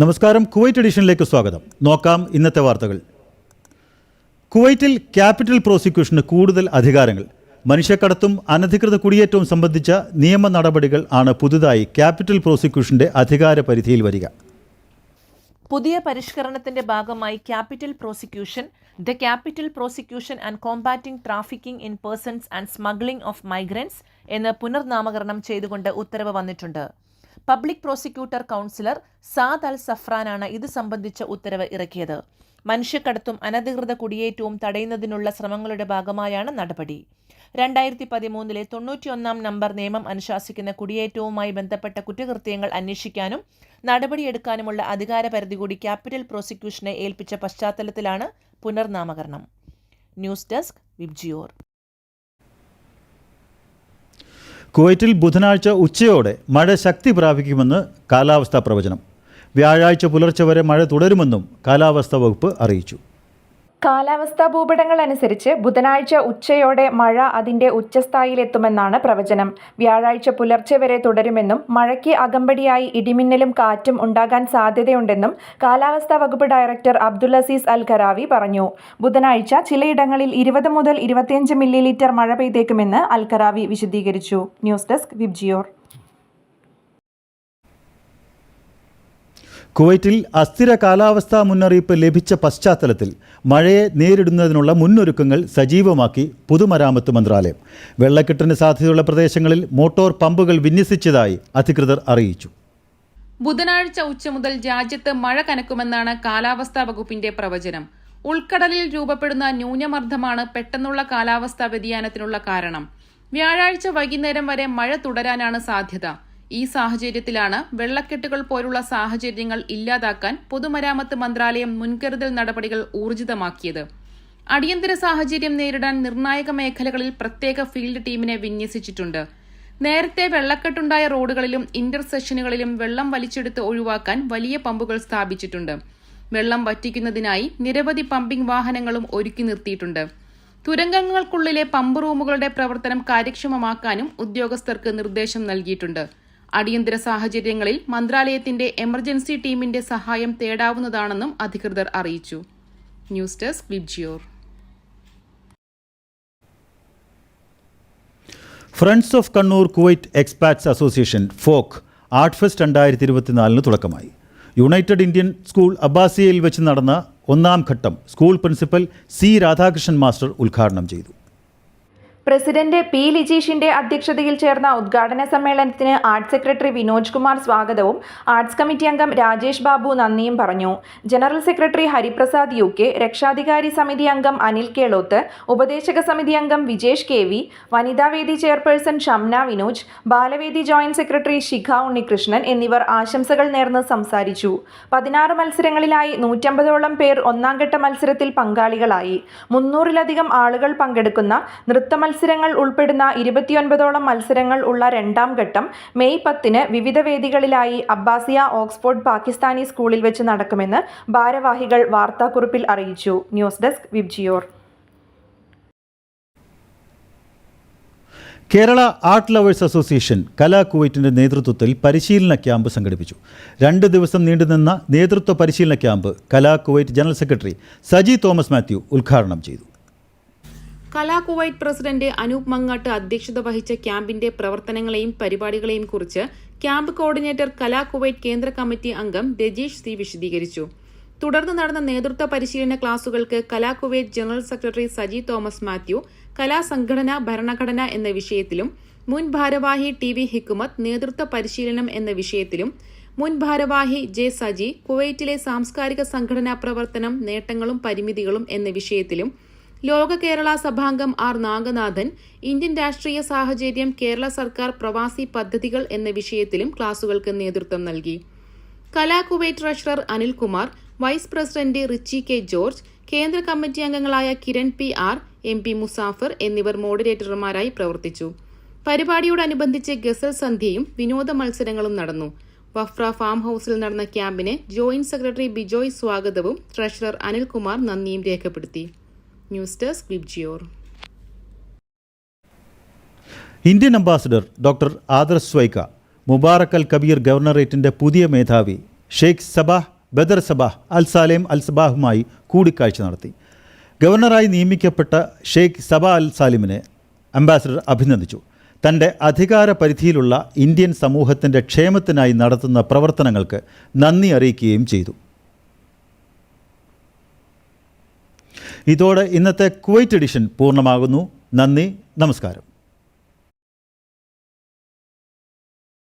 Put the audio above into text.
നമസ്കാരം. കുവൈറ്റ് എഡിഷനിലേക്ക് സ്വാഗതം. നോക്കാം ഇന്നത്തെ വാർത്തകൾ. കുവൈറ്റിൽ ക്യാപിറ്റൽ പ്രോസിക്യൂഷന് കൂടുതൽ അധികാരങ്ങൾ. മനുഷ്യക്കടത്തും അനധികൃത കുടിയേറ്റവും സംബന്ധിച്ച നിയമ നടപടികൾ ആണ് പുതുതായി ക്യാപിറ്റൽ പ്രോസിക്യൂഷന്റെ അധികാര പരിധിയിൽ വരിക. പുതിയ പരിഷ്കരണത്തിന്റെ ഭാഗമായി capital prosecution the capital prosecution and combating trafficking in persons and smuggling of migrants എന്ന് പുനർനാമകരണം ചെയ്തുകൊണ്ട് ഉത്തരവ് വന്നിട്ടുണ്ട്. Public prosecutor counsellor Saad Al സഫ്രാനാണ് ഇത് സംബന്ധിച്ച ഉത്തരവ് ഇറക്കിയത്. മനുഷ്യക്കടത്തും അനധികൃത കുടിയേറ്റവും തടയുന്നതിനുള്ള ശ്രമങ്ങളുടെ ഭാഗമായാണ് നടപടി. രണ്ടായിരത്തി പതിമൂന്നിലെ തൊണ്ണൂറ്റിയൊന്നാം നമ്പർ നിയമം അനുശാസിക്കുന്ന കുടിയേറ്റവുമായി ബന്ധപ്പെട്ട കുറ്റകൃത്യങ്ങൾ അന്വേഷിക്കാനും നടപടിയെടുക്കാനുമുള്ള അധികാര പരിധി കൂടി ക്യാപിറ്റൽ പ്രോസിക്യൂഷനെ ഏൽപ്പിച്ച പശ്ചാത്തലത്തിലാണ് പുനർനാമകരണം. News desk VIBGYOR. കുവൈറ്റിൽ ബുധനാഴ്ച ഉച്ചയോടെ മഴ ശക്തി പ്രാപിക്കുമെന്ന് കാലാവസ്ഥാ പ്രവചനം. വ്യാഴാഴ്ച പുലർച്ചെ വരെ മഴ തുടരുമെന്നും കാലാവസ്ഥാ വകുപ്പ് അറിയിച്ചു. കാലാവസ്ഥാ ഭൂപടങ്ങൾ അനുസരിച്ച് ബുധനാഴ്ച ഉച്ചയോടെ മഴ അതിന്റെ ഉച്ചസ്ഥായിലെത്തുമെന്നാണ് പ്രവചനം. വ്യാഴാഴ്ച പുലർച്ചെ വരെ തുടരുമെന്നും മഴയ്ക്ക് അകമ്പടിയായി ഇടിമിന്നലും കാറ്റും ഉണ്ടാകാൻ സാധ്യതയുണ്ടെന്നും കാലാവസ്ഥാ വകുപ്പ് director Abdul Aziz Al Kharawi പറഞ്ഞു. ബുധനാഴ്ച ചിലയിടങ്ങളിൽ ഇരുപത് മുതൽ ഇരുപത്തിയഞ്ച് മില്ലി ലിറ്റർ മഴ പെയ്തേക്കുമെന്ന് അൽ ഖരാവി വിശദീകരിച്ചു. News desk VIBGYOR. കുവൈറ്റിൽ അസ്ഥിര കാലാവസ്ഥാ മുന്നറിയിപ്പ് ലഭിച്ച പശ്ചാത്തലത്തിൽ മഴയെ നേരിടുന്നതിനുള്ള മുന്നൊരുക്കങ്ങൾ സജീവമാക്കി പൊതുമരാമത്ത് മന്ത്രാലയം. വെള്ളക്കെട്ടിന് സാധ്യതയുള്ള പ്രദേശങ്ങളിൽ മോട്ടോർ പമ്പുകൾ വിന്യസിച്ചതായി അധികൃതർ അറിയിച്ചു. ബുധനാഴ്ച ഉച്ച മുതൽ രാജ്യത്ത് മഴ കനക്കുമെന്നാണ് കാലാവസ്ഥാ വകുപ്പിന്റെ പ്രവചനം. ഉൾക്കടലിൽ രൂപപ്പെടുന്ന ന്യൂനമർദ്ദമാണ് പെട്ടെന്നുള്ള കാലാവസ്ഥാ വ്യതിയാനത്തിനുള്ള കാരണം. വ്യാഴാഴ്ച വൈകുന്നേരം വരെ മഴ തുടരാനാണ് സാധ്യത. ഈ സാഹചര്യത്തിലാണ് വെള്ളക്കെട്ടുകൾ പോലുള്ള സാഹചര്യങ്ങൾ ഇല്ലാതാക്കാൻ പൊതുമരാമത്ത് മന്ത്രാലയം മുൻകരുതൽ നടപടികൾ ഊർജിതമാക്കിയത്. അടിയന്തര സാഹചര്യം നേരിടാൻ നിർണായക മേഖലകളിൽ പ്രത്യേക ഫീൽഡ് ടീമിനെ വിന്യസിച്ചിട്ടുണ്ട്. നേരത്തെ വെള്ളക്കെട്ടുണ്ടായ റോഡുകളിലും ഇന്റർസെക്ഷനുകളിലും വെള്ളം വലിച്ചെടുത്ത് ഒഴിവാക്കാൻ വലിയ പമ്പുകൾ സ്ഥാപിച്ചിട്ടുണ്ട്. വെള്ളം വറ്റിക്കുന്നതിനായി നിരവധി പമ്പിംഗ് വാഹനങ്ങളും ഒരുക്കി നിർത്തിയിട്ടുണ്ട്. തുരങ്കങ്ങൾക്കുള്ളിലെ പമ്പ് റൂമുകളുടെ പ്രവർത്തനം കാര്യക്ഷമമാക്കാനും ഉദ്യോഗസ്ഥർക്ക് നിർദ്ദേശം നൽകിയിട്ടുണ്ട്. അടിയന്തര സാഹചര്യങ്ങളിൽ മന്ത്രാലയത്തിന്റെ എമർജൻസി ടീമിന്റെ സഹായം തേടാവുന്നതാണെന്നും അധികൃതർ അറിയിച്ചു. News desk VIBGYOR. Friends of Kannur Kuwait expats association folk art fest രണ്ടായിരത്തി ഇരുപത്തിനാലിന് തുടക്കമായി. യുണൈറ്റഡ് ഇന്ത്യൻ സ്കൂൾ അബ്ബാസിയയിൽ വെച്ച് നടന്ന ഒന്നാം ഘട്ടം school principal C Radhakrishnan master ഉദ്ഘാടനം ചെയ്തു. പ്രസിഡന്റ് പി ലിജീഷിന്റെ അധ്യക്ഷതയിൽ ചേർന്ന ഉദ്ഘാടന സമ്മേളനത്തിന് ആർട്സ് സെക്രട്ടറി വിനോജ് കുമാർ സ്വാഗതവും ആർട്സ് കമ്മിറ്റി അംഗം രാജേഷ് ബാബു നന്ദിയും പറഞ്ഞു. General secretary Hariprasad U K രക്ഷാധികാരി സമിതി അംഗം അനിൽ കേളോത്ത് ഉപദേശക സമിതി അംഗം വിജേഷ് കെ വി വനിതാവേദി ചെയർപേഴ്സൺ ഷംന വിനോജ് ബാലവേദി ജോയിന്റ് സെക്രട്ടറി ശിഖ ഉണ്ണികൃഷ്ണൻ എന്നിവർ ആശംസകൾ നേർന്ന് സംസാരിച്ചു. പതിനാറ് മത്സരങ്ങളിലായി നൂറ്റമ്പതോളം പേർ ഒന്നാംഘട്ട മത്സരത്തിൽ പങ്കാളികളായി. മുന്നൂറിലധികം ആളുകൾ പങ്കെടുക്കുന്ന നൃത്ത മത്സരങ്ങൾ ഉൾപ്പെടുന്ന ഇരുപത്തിയൊൻപതോളം മത്സരങ്ങൾ ഉള്ള രണ്ടാം ഘട്ടം മെയ് പത്തിന് വിവിധ വേദികളിലായി അബ്ബാസിയ ഓക്സ്ഫോർഡ് പാകിസ്ഥാനി സ്കൂളിൽ വെച്ച് നടക്കുമെന്ന് ഭാരവാഹികൾ വാർത്താക്കുറിപ്പിൽ അറിയിച്ചു. News desk Vibgyor. Kerala art lovers association Kala കുവൈറ്റിന്റെ നേതൃത്വത്തിൽ പരിശീലന ക്യാമ്പ് സംഘടിപ്പിച്ചു. രണ്ട് ദിവസം നീണ്ടുനിന്ന നേതൃത്വ പരിശീലന camp Kala Kuwait general secretary Saji Thomas Mathew ഉദ്ഘാടനം ചെയ്തു. കലാ കുവൈറ്റ് പ്രസിഡന്റ് അനൂപ് മങ്ങാട്ട് അധ്യക്ഷത വഹിച്ച ക്യാമ്പിന്റെ പ്രവർത്തനങ്ങളെയും പരിപാടികളെയും കുറിച്ച് ക്യാമ്പ് കോർഡിനേറ്റർ കലാ കുവൈറ്റ് കേന്ദ്ര കമ്മിറ്റി അംഗം രജീഷ് സി വിശദീകരിച്ചു. തുടർന്ന് നടന്ന നേതൃത്വ പരിശീലന ക്ലാസുകൾക്ക് Kala Kuwait general secretary Saji Thomas Mathew കലാസംഘടന ഭരണഘടന എന്ന വിഷയത്തിലും മുൻ ഭാരവാഹി ടി വി ഹിക്കുമത്ത് നേതൃത്വ പരിശീലനം എന്ന വിഷയത്തിലും മുൻ ഭാരവാഹി ജെ സജി കുവൈറ്റിലെ സാംസ്കാരിക സംഘടനാ പ്രവർത്തനം നേട്ടങ്ങളും പരിമിതികളും എന്ന വിഷയത്തിലും ലോക കേരള സഭാംഗം ആർ നാഗനാഥൻ ഇന്ത്യൻ രാഷ്ട്രീയ സാഹചര്യം കേരള സർക്കാർ പ്രവാസി പദ്ധതികൾ എന്ന വിഷയത്തിലും ക്ലാസുകൾക്ക് നേതൃത്വം നൽകി. Kala Kuwait treasurer Anilkumar vice president Richie K George കേന്ദ്ര കമ്മിറ്റി അംഗങ്ങളായ Kiran P R M P Muzaffar എന്നിവർ മോഡറേറ്റർമാരായി പ്രവർത്തിച്ചു. പരിപാടിയോടനുബന്ധിച്ച് ഗസൽ സന്ധ്യയും വിനോദ മത്സരങ്ങളും നടന്നു. വഫ്ര ഫാം ഹൌസിൽ നടന്ന ക്യാമ്പിന് ജോയിന്റ് സെക്രട്ടറി ബിജോയ് സ്വാഗതവും ട്രഷറർ അനിൽകുമാർ നന്ദിയും രേഖപ്പെടുത്തി. News desk VIBGYOR Indian ambassador doctor Adarsh Swaika Mubarak Al Kabeer ഗവർണറേറ്റിന്റെ പുതിയ മേധാവി Sheikh Sabah Badr Sabah Al Salem Al സബാഹുമായി കൂടിക്കാഴ്ച നടത്തി. ഗവർണറായി നിയമിക്കപ്പെട്ട ഷെയ്ഖ് സബ അൽ സാലിമിനെ അംബാസഡർ അഭിനന്ദിച്ചു. തന്റെ അധികാര പരിധിയിലുള്ള ഇന്ത്യൻ സമൂഹത്തിന്റെ ക്ഷേമത്തിനായി നടത്തുന്ന പ്രവർത്തനങ്ങൾക്ക് നന്ദി അറിയിക്കുകയും ചെയ്തു. ഇതോടെ ഇന്നത്തെ കുവൈറ്റ് എഡിഷൻ പൂർണമാകുന്നു. നന്ദി നമസ്കാരം.